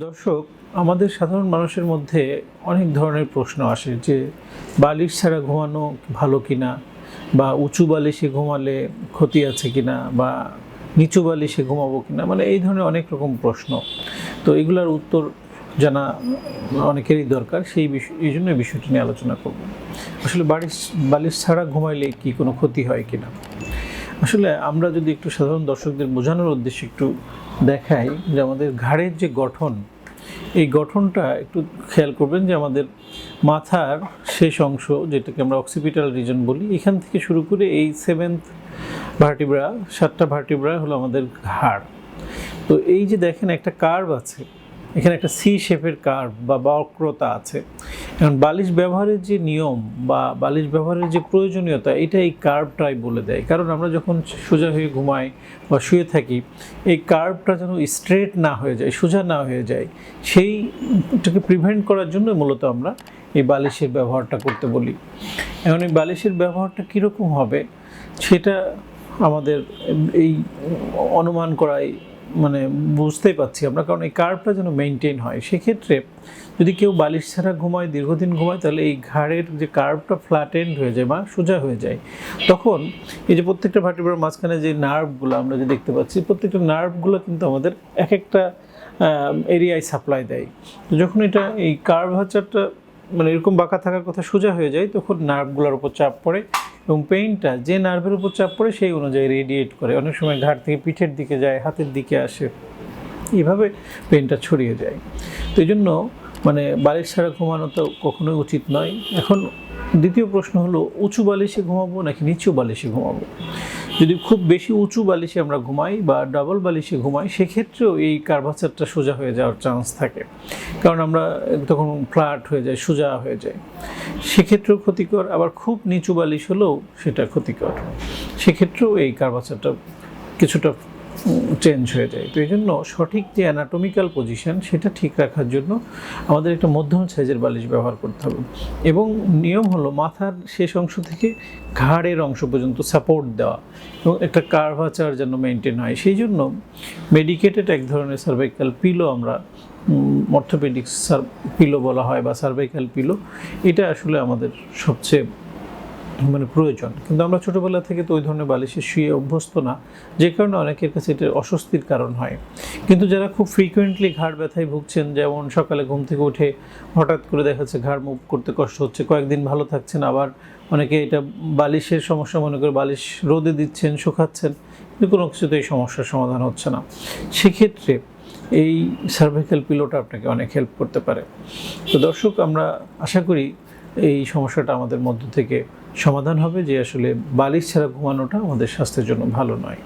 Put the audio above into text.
দর্শক, আমাদের সাধারণ মানুষের মধ্যে অনেক ধরনের প্রশ্ন আসে যে, বালিশ ছাড়া ঘুমানো ভালো কিনা? বা উঁচু বালিশে ঘুমালে ক্ষতি আছে কিনা? বা নিচু বালিশে ঘুমাবো কিনা? মানে এই ধরনের অনেক রকম প্রশ্ন। তো এগুলোর উত্তর জানা অনেকেরই দরকার। সেই বিষয়, এই জন্য বিষয়টি নিয়ে আলোচনা করব। আসলে বালিশ বালিশ ছাড়া ঘুমাইলে কি কোনো ক্ষতি হয় কিনা? আসলে আমরা যদি একটু সাধারণ দর্শকদের বোঝানোর উদ্দেশ্যে একটু দেখাই যে আমাদের ঘাড়ের যে গঠন, এই গঠনটা একটু খেয়াল করবেন যে আমাদের মাথার শেষ অংশ, যেটাকে আমরা অক্সিপিটাল রিজন বলি, এখান থেকে শুরু করে এই সেভেন্থ ভার্টিব্রা সাতটা ভার্টিব্রা হলো আমাদের ঘাড়। তো এই যে দেখেন একটা কার্ভ আছে, এখানে একটা সি শেপের কার্ভ বা বক্রতা আছে। এখন বালিশ ব্যবহারের যে নিয়ম বা বালিশ ব্যবহারের যে প্রয়োজনীয়তা, এটা এই কার্ভটাই বলে দেয়। কারণ আমরা যখন সোজা হয়ে ঘুমাই বা শুয়ে থাকি, এই কার্ভটা যেন স্ট্রেট না হয়ে যায়, সোজা না হয়ে যায়, সেইটাকে প্রিভেন্ট করার জন্য মূলত আমরা এই বালিশের ব্যবহারটা করতে বলি। এখন এই বালিশের ব্যবহারটা কীরকম হবে, সেটা আমাদের এই অনুমান করাই মানে বুঝতেই পাচ্ছি আমরা, কারণ এই কার্ভটা যেন মেনটেন হয়। সেক্ষেত্রে যদি কেউ বালিশ ছাড়া ঘুমায়, দীর্ঘদিন ঘুমায়, তাহলে এই ঘাড়ের যে কার্ভটা ফ্ল্যাটেন্ড হয়ে যায় বা সোজা হয়ে যায়, তখন এই যে প্রত্যেকটা ভার্টিব্রার মাঝখানে যে নার্ভগুলো আমরা যে দেখতে পাচ্ছি, প্রত্যেকটা নার্ভগুলো কিন্তু আমাদের এক একটা এরিয়ায় সাপ্লাই দেয়। যখন এটা এই কার্ভাচারটা মানে এরকম বাঁকা থাকার কথা সোজা হয়ে যায়, তখন নার্ভগুলোর উপর চাপ পড়ে। এবং পেইনটা যে নার্ভের উপর চাপ পড়ে সেই অনুযায়ী রেডিয়েট করে। অনেক সময় ঘাট থেকে পিঠের দিকে যায়, হাতের দিকে আসে। এইভাবে পেনটা ছড়িয়ে যায়। তো এই জন্য মানে বালিশ ছাড়া ঘুমানো তো কখনোই উচিত নয়। এখন দ্বিতীয় প্রশ্ন হলো, উঁচু বালিশে ঘুমাবো নাকি নিচু বালিশে ঘুমাবো? যদি খুব বেশি উঁচু বালিশে আমরা ঘুমাই বা ডাবল বালিশে ঘুমাই, সেক্ষেত্রেও এই কার্ভাচারটা সোজা হয়ে যাওয়ার চান্স থাকে। কারণ আমরা তখন ফ্ল্যাট হয়ে যায় সোজা হয়ে যায় সেক্ষেত্রেও ক্ষতিকর, আবার খুব নিচু বালিশ হলেও সেটা ক্ষতিকর। সেক্ষেত্রেও এই কার্ভাচারটা কিছুটা চেঞ্জ হয়ে যায়। তো এই জন্য সঠিক যে অ্যানাটমিক্যাল পজিশন সেটা ঠিক রাখার জন্য আমাদের একটা মধ্যম সাইজের বালিশ ব্যবহার করতে হবে। এবং নিয়ম হলো মাথার শেষ অংশ থেকে ঘাড়ের অংশ পর্যন্ত সাপোর্ট দেওয়া এবং একটা কার্ভাচার যেন মেনটেন হয়। সেই জন্য মেডিকেটেড এক ধরনের সার্ভাইকাল পিলো আমরা অর্থোপেডিক পিলো বলা হয় বা সার্ভাইকাল পিলো এটা আসলে আমাদের সবচেয়ে মানে প্রয়োজন। কিন্তু আমরা ছোটোবেলা থেকে তো ওই ধরনের বালিশে শুয়ে অভ্যস্ত না। যে কারণে অনেকের কাছে এটা অস্বস্তির কারণ হয়। কিন্তু যারা খুব ফ্রিকুয়েন্টলি ঘাড় ব্যথায় ভুগছেন, যেমন সকালে ঘুম থেকে উঠে হঠাৎ করে দেখা যাচ্ছে ঘাড় মুভ করতে কষ্ট হচ্ছে, কয়েকদিন ভালো থাকছেন, আবার অনেকে এটা বালিশের সমস্যা মনে করে বালিশ রোদে দিচ্ছেন, শুকাচ্ছেন, কিন্তু কোনো কিছুতে এই সমস্যার সমাধান হচ্ছে না। সেক্ষেত্রে এই সার্ভাইকাল পিলোটা আপনাকে অনেক হেল্প করতে পারে। তো দর্শক, আমরা আশা করি এই সমস্যাটা আমাদের মধ্য থেকে সমাধান হবে যে আসলে বালিশ ছাড়া ঘুমানোটা আমাদের স্বাস্থ্যের জন্য ভালো নয়।